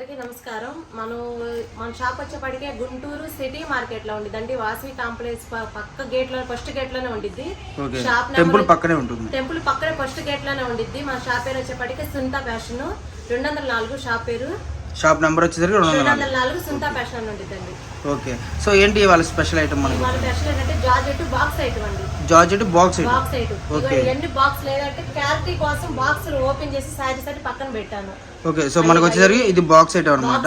అందరికీ నమస్కారం. మనం మన షాప్ వచ్చేప్పటికే గుంటూరు సిటీ మార్కెట్లో ఉండిద్దండి వాసవి కాంప్లెక్స్ పక్క గేట్లో ఫస్ట్ గేట్లోనే ఉండిద్ది. ఓకే. షాప్ టెంపుల్ పక్కనే ఉంటుంది. టెంపుల్ పక్కనే ఫస్ట్ గేట్లోనే ఉండిద్ది. మన షాప్ పేరు వచ్చేప్పటికి సుంతా ఫ్యాషన్. రెండు వందల నాలుగు షాప్ పేరు. షాప్ నెంబర్ వచ్చేసరికి రెండు వందల నాలుగు సుంతా ఫ్యాషన్ అని ఉండిద్దండి. ఓకే. సో ఏంటి వాళ్ళ స్పెషల్ ఐటమ్ మనకి? వాళ్ళ ఫ్యాషన్ ఏంటంటే జార్జెట్ బాక్స్ ఐటమ్ అండి. Georgette box item. Box item. Okay. ఎన్ని బాక్స్ లేదంటే క్లారిటీ కోసం బాక్స్ ఓపెన్ చేసి శారీస్ అంటే పక్కన పెట్టాను. ఓకే సో మనకు వచ్చేసరికి ఇది బాక్స్ ఐటమ్ అనమాట.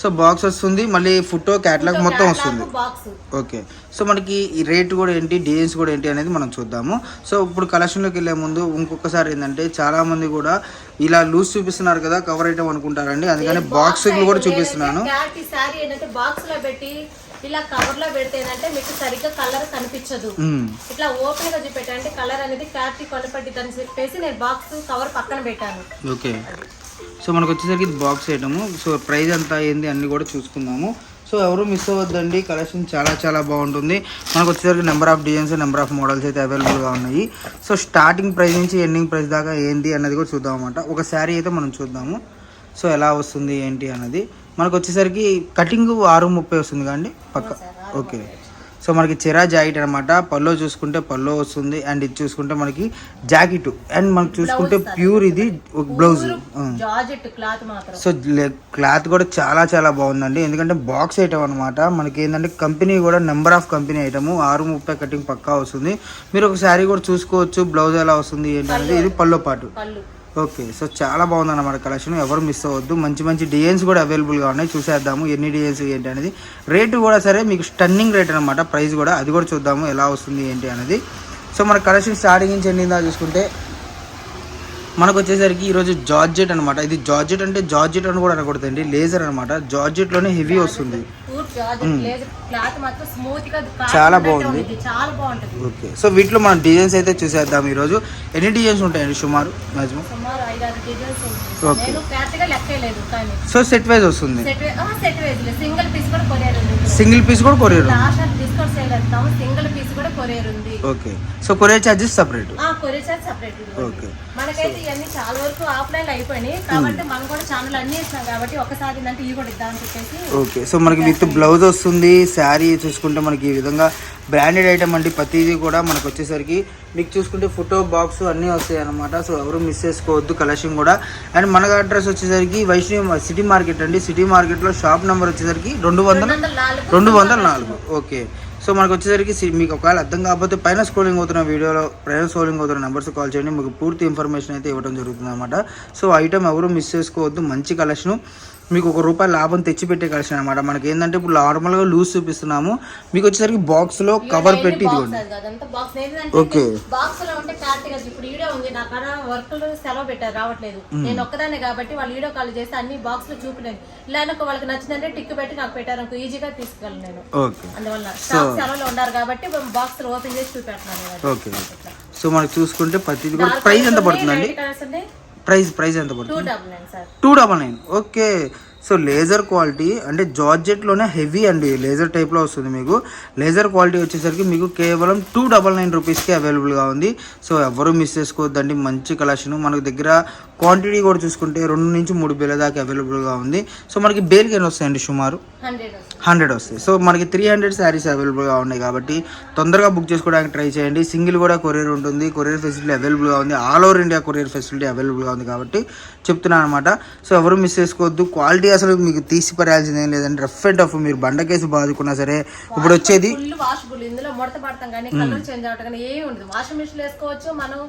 సో బాక్స్ వస్తుంది మళ్ళీ ఫోటో క్యాటలాగ్ మొత్తం వస్తుంది. ఓకే సో మనకి ఈ రేట్ కూడా ఏంటి డిజైన్స్ కూడా ఏంటి అనేది మనం చూద్దాము. సో ఇప్పుడు కలెక్షన్లోకి వెళ్ళే ముందు ఇంకొకసారి ఏంటంటే చాలా మంది కూడా ఇలా లూజ్ చూపిస్తున్నారు కదా కవర్ ఐటమ్ అనుకుంటారండి. అందుకని బాక్స్ కూడా చూపిస్తున్నాను. ఇలా కవర్లో పెడితే ఏంటంటే మీకు సరిగ్గా కలర్ కనిపించదు. ఇట్లా ఓపెన్గా చూపెట్టంటే కలర్ అనేది క్లారిటీ అని చెప్పేసి నేను బాక్స్ కవర్ పక్కన పెట్టాను. ఓకే. సో మనకు వచ్చేసరికి ఇది బాక్స్ ఐటమ్ సో ప్రైస్ ఎంత అయింది అన్ని కూడా చూసుకుందాము. సో ఎవరు మిస్ అవ్వద్దండి కలెక్షన్ చాలా చాలా బాగుంటుంది. మనకు వచ్చేసరికి number of designs number of models అయితే అవైలబుల్గా ఉన్నాయి. సో స్టార్టింగ్ ప్రైస్ నుంచి ఎండింగ్ ప్రైస్ దాకా ఏంటి అన్నది కూడా చూద్దాం అనమాట ఒక శారీ అయితే మనం చూద్దాము. సో ఎలా వస్తుంది ఏంటి అన్నది. మనకు వచ్చేసరికి కటింగ్ ఆరు ముప్పై వస్తుంది కదండి? పక్క. ఓకే. సో మనకి చిరా జాకెట్ అనమాట పల్లో చూసుకుంటే పల్లో వస్తుంది. అండ్ ఇది చూసుకుంటే మనకి జాకెట్. అండ్ మనకు చూసుకుంటే ప్యూర్ ఇది బ్లౌజ్ సో క్లాత్ కూడా చాలా చాలా బాగుందండి. ఎందుకంటే బాక్స్ ఐటమ్ అనమాట మనకి ఏంటంటే కంపెనీ కూడా నెంబర్ ఆఫ్ కంపెనీ ఐటమ్. ఆరు ముప్పై కటింగ్ పక్కా వస్తుంది. మీరు ఒక శారీ కూడా చూసుకోవచ్చు. బ్లౌజ్ ఎలా వస్తుంది ఏంటనేది. ఇది పల్లో పాటు. ఓకే సో చాలా బాగుంది అన్నమాట కలెక్షన్. ఎవరు మిస్ అవ్వద్దు. మంచి మంచి డిజైన్స్ కూడా అవైలబుల్గా ఉన్నాయి. చూసేద్దాము ఎన్ని డిజైన్స్ ఏంటి అనేది. రేటు కూడా సరే మీకు స్టన్నింగ్ రేట్ అనమాట ప్రైస్ కూడా. అది కూడా చూద్దాము ఎలా వస్తుంది ఏంటి అనేది. సో మన కలెక్షన్ స్టార్టింగ్ నుంచి ఎండింగ్ చూసుకుంటే మనకు వచ్చేసరికి ఈరోజు జార్జెట్ అనమాట ఇది జార్జెట్ అంటే జార్జెట్ అని కూడా అనకూడదండి. లేజర్ అనమాట జార్జెట్లోనే హెవీ వస్తుంది. చాలా బాగుంది. ఓకే. సో వీటిలో మనం డిజైన్స్ అయితే చూసేద్దాం ఈరోజు. ఎన్ని డిజైన్స్ ఉంటాయండి సుమారు? లెక్కలేదు కానీ. సో సెట్ వైజ్ వస్తుంది. సింగిల్ పీస్ కూడా కొరియర్ సింగిల్ పీస్ కూడా కొరియర్ సింగిల్ పీస్ కొరియర్ ఉంది. Okay. So courier charges separate? ఆ కొరియర్ చార్జ్ సపరేట్ ఓకే. మనకైతే ఇవన్నీ చాలా వరకు ఆఫ్లైన్ అయిపోయినాయి. కాబట్టి మనం కూడా ఛానల్ అన్ని కాబట్టి ఒకసారి ఏంటంటే ఇవి కూడా ఇద్దామని చెప్పేసి ఓకే. సో మనకి విత్ బ్లౌజ్ వస్తుంది శారీ చూసుకుంటే మనకి ఈ విధంగా బ్రాండెడ్ ఐటమ్ అండి. ప్రతిదీ కూడా మనకు వచ్చేసరికి మీకు చూసుకుంటే ఫోటో బాక్స్ అన్నీ వస్తాయి అనమాట సో ఎవరు మిస్ చేసుకోవద్దు కలెక్షన్ కూడా. అండ్ మన అడ్రస్ వచ్చేసరికి వైష్ణవి సిటీ మార్కెట్ అండి. సిటీ మార్కెట్లో షాప్ నెంబర్ వచ్చేసరికి రెండు వందల రెండు వందల నాలుగు. ఓకే. సో మనకు వచ్చేసరికి మీకు ఒకవేళ అర్థం కాకపోతే పైన స్క్రోలింగ్ అవుతున్న వీడియోలో పైన స్క్రోలింగ్ అవుతున్న నెంబర్స్ కాల్ చేయండి. మీకు పూర్తి ఇన్ఫర్మేషన్ అయితే ఇవ్వడం జరుగుతుంది అనమాట సో ఐటమ్ ఎవరు మిస్ చేసుకోవద్దు. మంచి కలెక్షన్ మీకు ఒక రూపాయి లాభం తెచ్చిపెట్టే కలెక్షన్ అనమాట మనకి ఏంటంటే ఇప్పుడు నార్మల్గా లూజ్ చూపిస్తున్నాము. మీకు వచ్చేసరికి బాక్స్లో కవర్ పెట్టి ఇదిగోండి. Box box okay. బాక్స్లో ఉంటే ఇప్పుడు ఉంది నా కాడ వర్క్లు సెలవు పెట్టారు రావట్లేదు. నేను ఒక్కదాన్ని కాబట్టి వాళ్ళు కాల్ అన్ని బాక్స్లో చూపిలేదు ఇలా అనుకో వాళ్ళకి నచ్చిందంటే టిక్ పెట్టి నాకు పెట్టారు అనుకో ఈజీగా తీసుకెళ్ళను నేను. ఓకే. అందువల్ల సెలవులో ఉన్నారు కాబట్టి బాక్స్లో ఓపెన్ చేసి చూపెడుతున్నాను ఓకే. సో మనకు చూసుకుంటే ప్రతిది కూడా ప్రైస్ ఎంత పడుతుందండి? ప్రైస్ ప్రైస్ ఎంత పడుతుంది? Two double nine okay. So laser quality అంటే జార్జెట్లోనే హెవీ అండి లేజర్ టైప్లో వస్తుంది మీకు. లేజర్ క్వాలిటీ వచ్చేసరికి మీకు కేవలం టూ డబల్ నైన్ రూపీస్కి అవైలబుల్గా ఉంది. సో ఎవరు మిస్ చేసుకోవద్దండి మంచి కలెక్షన్ మనకు దగ్గర క్వాంటిటీ కూడా చూసుకుంటే రెండు నుంచి మూడు బేల దాకా అవైలబుల్గా ఉంది. సో మనకి బేల్కి ఎన్ని వస్తాయండి సుమారు? హండ్రెడ్ వస్తాయి. సో మనకి త్రీ హండ్రెడ్ శారీస్ అవైలబుల్గా ఉన్నాయి కాబట్టి తొందరగా బుక్ చేసుకోవడానికి ట్రై చేయండి. సింగిల్ కూడా కొరియర్ ఉంటుంది. కొరియర్ ఫెసిలిటీ అవైలబుల్గా ఉంది. All over India courier facility అవైలబుల్గా ఉంది కాబట్టి చెప్తున్నాను అనమాట సో ఎవరు మిస్ చేసుకోవద్దు. క్వాలిటీ అసలు మీకు తీసి పరాల్సింది లేదండి. రఫ్ అండ్ టఫ్ మీరు బండకేసి బాదుకున్నా సరే ఇప్పుడు వచ్చేది ఫుల్ వాషబుల్ ఇందులో ముడత పడతాం కానీ కలర్ చేంజ్ అవటం కానీ ఏమి ఉండదు. వాషింగ్ మిషన్ వేసుకోవచ్చు. మనం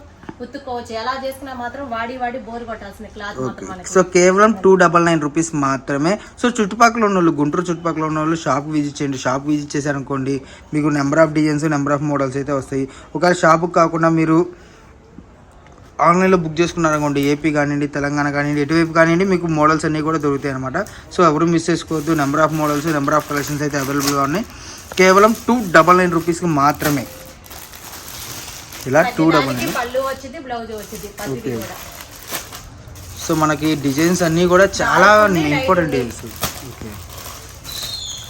ఉత్తుకోవచ్చు. ఎలా చేసుకున్నా మాత్రం వాడి వాడి బోర్ కొట్టాల్సిన క్లాత్ మాత్రం సో కేవలం టూ డబల్ నైన్ రూపీస్ మాత్రమే. సో చుట్టుపక్కల ఉన్న వాళ్ళు గుంటూరు చుట్టుపక్కల ఉన్న వాళ్ళు షాప్ విజిట్ చేయండి. షాప్ విజిట్ చేశారనుకోండి మీకు number of designs number of models అయితే వస్తాయి. ఒకవేళ షాపుకి కాకుండా మీరు ఆన్లైన్లో బుక్ చేసుకున్నారనుకోండి ఏపీ కానివ్వండి తెలంగాణ కానివ్వండి ఎటువైపు కానివ్వండి మీకు మోడల్స్ అన్నీ కూడా దొరుకుతాయి అనమాట సో ఎవరు మిస్ చేసుకోవద్దు. Number of models number of collections అయితే అవైలబుల్గా ఉన్నాయి. కేవలం టూ డబల్ నైన్ రూపీస్కి మాత్రమే. ఇలా టూ డబల్ పళ్ళు వచ్చింది బ్లౌజ్ వచ్చింది కూడా. సో మనకి డిజైన్స్ అన్నీ కూడా చాలా important designs okay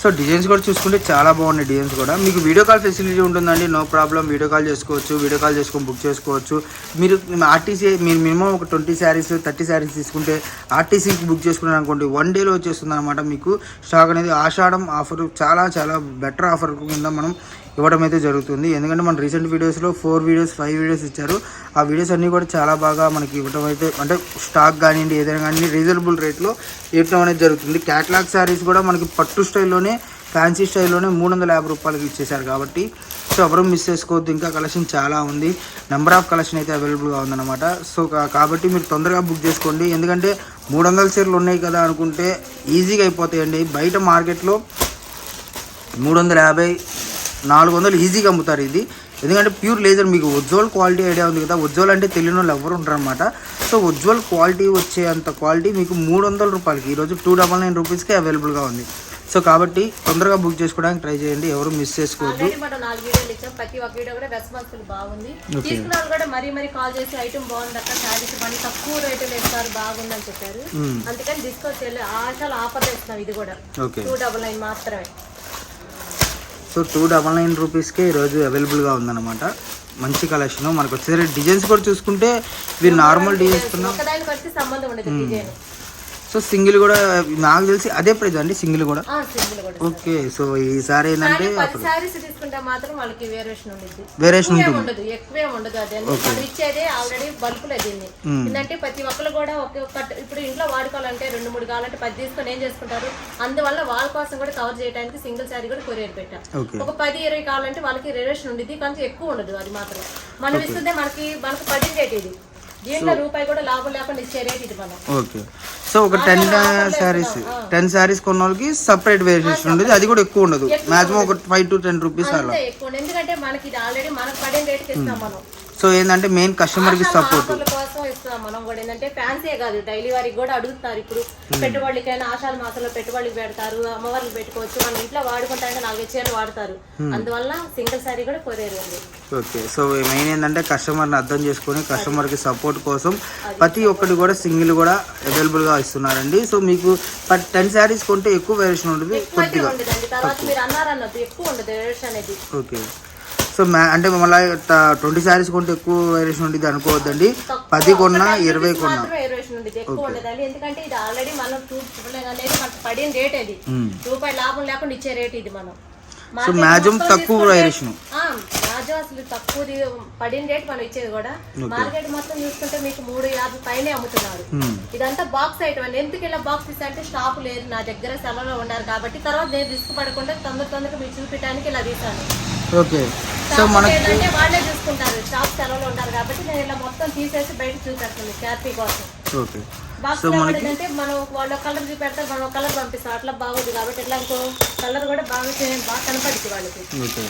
so designs కూడా చూసుకుంటే చాలా బాగున్నాయి డిజైన్స్ కూడా. మీకు వీడియో కాల్ ఫెసిలిటీ ఉంటుందండి. నో ప్రాబ్లం వీడియో కాల్ చేసుకోవచ్చు వీడియో కాల్ చేసుకొని బుక్ చేసుకోవచ్చు. మీరు ఆర్టీసీ మీరు మినిమం ఒక ట్వంటీ శారీస్ థర్టీ శారీస్ తీసుకుంటే ఆర్టీసీకి బుక్ చేసుకున్నారు అనుకోండి వన్ డేలో వచ్చేస్తుంది అనమాట మీకు. స్టాక్ అనేది ఆషాఢం ఆఫర్ చాలా చాలా బెటర్ ఆఫర్ కింద మనం ఇవ్వడం అయితే జరుగుతుంది. ఎందుకంటే మన రీసెంట్ వీడియోస్లో ఫోర్ వీడియోస్ ఫైవ్ వీడియోస్ ఇచ్చారు. ఆ వీడియోస్ అన్నీ కూడా చాలా బాగా మనకి ఇవ్వడం అయితే అంటే స్టాక్ కానివ్వండి ఏదైనా కానీ రీజనబుల్ రేట్లో ఇవ్వడం అనేది జరుగుతుంది. క్యాట్లాగ్ శారీస్ కూడా మనకి పట్టు స్టైల్లోనే ఫ్యాన్సీ స్టైల్లోనే మూడు వందల యాభై రూపాయలకి ఇచ్చేశారు కాబట్టి సో ఎవరు మిస్ చేసుకోవద్దు. ఇంకా కలెక్షన్ చాలా ఉంది. నెంబర్ ఆఫ్ కలెక్షన్ అయితే అవైలబుల్గా ఉందన్నమాట. సో కాబట్టి మీరు తొందరగా బుక్ చేసుకోండి. ఎందుకంటే మూడు వందల చీరలు ఉన్నాయి కదా అనుకుంటే ఈజీగా అయిపోతాయండి. బయట మార్కెట్లో మూడు వందల యాభై నాలుగు వందలు ఈజీగా అమ్ముతారు ఇది. ఎందుకంటే ప్యూర్ లేజర్ మీకు ఉజ్వల్ క్వాలిటీ ఐడియా ఉంది కదా. ఉజ్వల్ అంటే తెలియని వాళ్ళు ఎవరు ఉంటారు అనమాట సో ఉజ్వల్ క్వాలిటీ వచ్చే అంత క్వాలిటీ మీకు మూడు వందల రూపాయలకి ఈరోజు టూ డబల్ నైన్ రూపీస్కి అవైలబుల్గా ఉంది. సో కాబట్టి తొందరగా బుక్ చేసుకోవడానికి ట్రై చేయండి. ఎవరు మిస్ చేసుకోవద్దు. ప్రతి ఒక్క వీడియో కూడా రెస్పాన్సిబుల్ బాగుంది. Okay. తీసుకున్న వాళ్ళు కూడా మరీ మరీ కాల్ చేసి ఐటమ్ బాగుంది అక్క శారీస్ మనీ తక్కువ రేటులో ఇస్తారు బాగుందని చెప్పారు. Hmm. అందుకని డిస్కౌంట్ చేయలేదు ఆశలు ఆఫర్ ఇస్తున్నాం ఇది కూడా. ఓకే టూ డబల్ నైన్ మాత్రమే. సో టూ డబల్ నైన్ రూపీస్కే ఈరోజు అవైలబుల్గా ఉందన్నమాట. మంచి కలెక్షన్. మనకు వచ్చేసరికి డిజైన్స్ కూడా చూసుకుంటే ఇవి నార్మల్ డిజైన్స్ సో సింగిల్ కూడా నాకు తెలిసి అదే ప్రైస్ అండి సింగిల్ కూడా? సింగిల్ కూడా. ఓకే సో ఈసారి ఏంటంటే కానీ పది శారీస్ తీసుకుంటే మాత్రం వాళ్ళకి వేరియేషన్ ఉంటుంది. ఉండదు ఎక్కువే ఉండదు అదే. మనం ఇచ్చేదే ఆల్రెడీ బల్బులు దీన్ని. ఏంటంటే ప్రతి ఒక్కరు కూడా ఒక ఒక- ఇప్పుడు ఇంట్లో వాడుకోవాలంటే రెండు మూడు కావాలంటే పది తీసుకొని ఏం చేసుకుంటారు? అందువల్ల వాళ్ళ కోసం కూడా కవర్ చేయడానికి సింగిల్ శారీ కూడా కొరియర్ పెట్టాం. ఒక పది ఇరవై కావాలంటే వాళ్ళకి రిలేషన్ ఉండేది కొంచెం ఎక్కువ ఉండదు అది మాత్రం. మనం ఇస్తుందే మనకి మనకు రేట్ ఇది. దీంట్లో రూపాయి కూడా లాభం లేకుండా ఇచ్చే రేట్ ఇది మనం. ఓకే. సో ఒక టెన్ శారీస్ టెన్ శారీస్ కొన్న వాళ్ళకి సపరేట్ వేరియేషన్ ఉంటుంది అది కూడా ఎక్కువ ఉండదు. మాక్సిమం ఒక ఫైవ్ టు టెన్ రూపీస్ అలా. ఎక్కువ ఉండదు. ఎందుకంటే మనకి ఇది ఆల్రెడీ మనకు పడిన రేట్కి ఇస్తాం మనం. సో ఏంటంటే మెయిన్ కస్టమర్కి సపోర్ట్ ఆఫర్ల కోసం ఇస్తాం మనం కూడా ఏంటంటే ఫ్యాన్సీ కాదు డైలీ వారికి కూడా అడుగుతున్నారు ఇప్పుడు పెట్టుబడికైనా ఆషాఢ మాసంలో పెట్టుబడికి పెడతారు అమ్మవారికి పెట్టుకోవచ్చు మన ఇంట్లో వాడుకుంటారంటే నాలుగు చీరలు వాడతారు అందువల్ల సింగిల్ సారీ కూడా కొరియర్ ఉంది ఓకే సో మెయిన్ ఏంటంటే కస్టమర్ని అర్థం చేసుకొని కస్టమర్కి సపోర్ట్ కోసం ప్రతి ఒక్కటి కూడా సింగిల్ కూడా అవైలబుల్గా ఇస్తున్నారండి. సో మీకు టెన్ శారీస్ కొంటే ఎక్కువ వేరియేషన్ ఉంటుంది ఎక్కువ ఉండదండి తర్వాత మీరు అన్నారన్నట్టు ఎక్కువ ఉండదు రేట్స్ అనేది. ఓకే సో మ్యా అంటే మళ్ళీ ట్వంటీ శారీస్ కొంటే ఎక్కువ వేరియేషన్ ఉంటుంది అనుకోవద్దండి. పది కొన్నా ఇరవై కొన్నా. ఎందుకంటే ఇది ఆల్రెడీ మనం టూ అనేది మనకు పడిన రేట్ ఇది రూపాయి లాభం లేకుండా ఇచ్చే రేట్ ఇది మనం. సో మ్యాక్సిమం తక్కువ వేరియేషన్ అసలు తక్కువ పడిన రేట్ మనం ఇచ్చేది కూడా. మార్కెట్ మొత్తం చూసుకుంటే మీకు మూడు యాభై పైనే అమ్ముతున్నారు. ఇదంతా బాక్స్ ఐటమ్ ఎందుకు ఇలా బాక్స్ అంటే స్టాక్ లేదు నా దగ్గర సెలవులో ఉన్నారు కాబట్టి తర్వాత నేను రిస్క్ పడకుండా తొందర తొందరగా మీకు చూపించడానికి ఇలా తీసాను. ఓకే. సో మనకి లేదంటే వాళ్ళే చూసుకుంటారు. స్టాక్ సెలవులో ఉన్నారు కాబట్టి నేను ఇలా మొత్తం తీసేసి బయట చూపెడతాను క్యాపీ కోసం. ఓకే. బాక్స్లో పడేదంటే మనం వాళ్ళ కలర్ చూపెడతారు మనం కలర్ పంపిస్తాం. అట్లా బాగోదు కాబట్టి ఇట్లా ఇంకో కలర్ కూడా బాగా బాగా కనపడుతుంది వాళ్ళకి. ఓకే.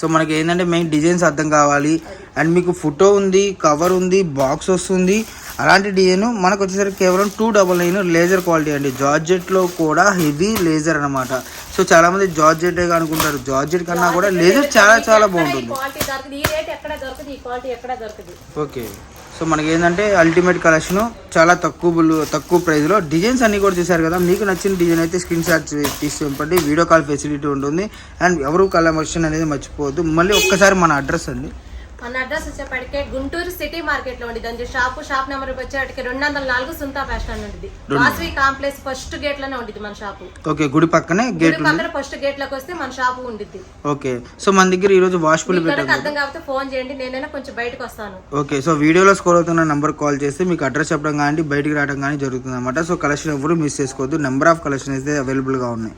సో మనకి ఏంటంటే మెయిన్ డిజైన్స్ అర్థం కావాలి. అండ్ మీకు ఫోటో ఉంది కవర్ ఉంది బాక్స్ వస్తుంది. అలాంటి డిజైన్ మనకు వచ్చేసరికి కేవలం two double nine laser quality అండి. జార్జెట్లో కూడా హెవీ లేజర్ అనమాట సో చాలా మంది జార్జెట్ అనుకుంటారు. జార్జెట్ కన్నా కూడా లేజర్ చాలా చాలా బాగుంటుంది. ఓకే. సో మనకి ఏంటంటే అల్టిమేట్ కలెక్షన్ చాలా తక్కువ తక్కువ ప్రైస్లో డిజైన్స్ అన్ని కూడా చూసారు కదా మీకు నచ్చిన డిజైన్ అయితే స్క్రీన్ షాట్ తీసి పంపండి వీడియో కాల్ ఫెసిలిటీ ఉంటుంది. అండ్ ఎవరు కలెక్షన్ అనేది మర్చిపోవద్దు. మళ్ళీ ఒక్కసారి మన అడ్రస్ అండి. మన అడ్రస్ వచ్చేప్పటికే గుంటూరు సిటీ మార్కెట్లో ఉంది. దాని షాప్ షాప్ నెంబర్ వచ్చేటికి రెండు వందల నాలుగు సుంతా ఫ్యాషన్ ఉంటుంది వాసవి కాంప్లెక్స్ ఫస్ట్ గేట్లోనే ఉంటుంది మన షాపు. ఓకే గుడి పక్కనే గేట్ పక్కన ఫస్ట్ గేట్లోకి వస్తే మన షాపు ఉండిద్ది. ఓకే సో మన దగ్గర వాష్ఫుల్ మీకు పెట్టాం కనుక అర్థం కాకపోతే ఫోన్ చేయండి నేనైనా కొంచెం బయటకు వస్తాను. ఓకే సో వీడియోలో స్కోర్ అవుతున్న నెంబర్ కాల్ చేస్తే మీకు అడ్రస్ చెప్పడం కానీ బయటికి రావడం కానీ జరుగుతుంది అనమాట సో కలెక్షన్ ఎవరు మిస్ చేసుకోవద్దు. నెంబర్ ఆఫ్ కలెక్షన్ అయితే అవైలబుల్గా ఉన్నాయి.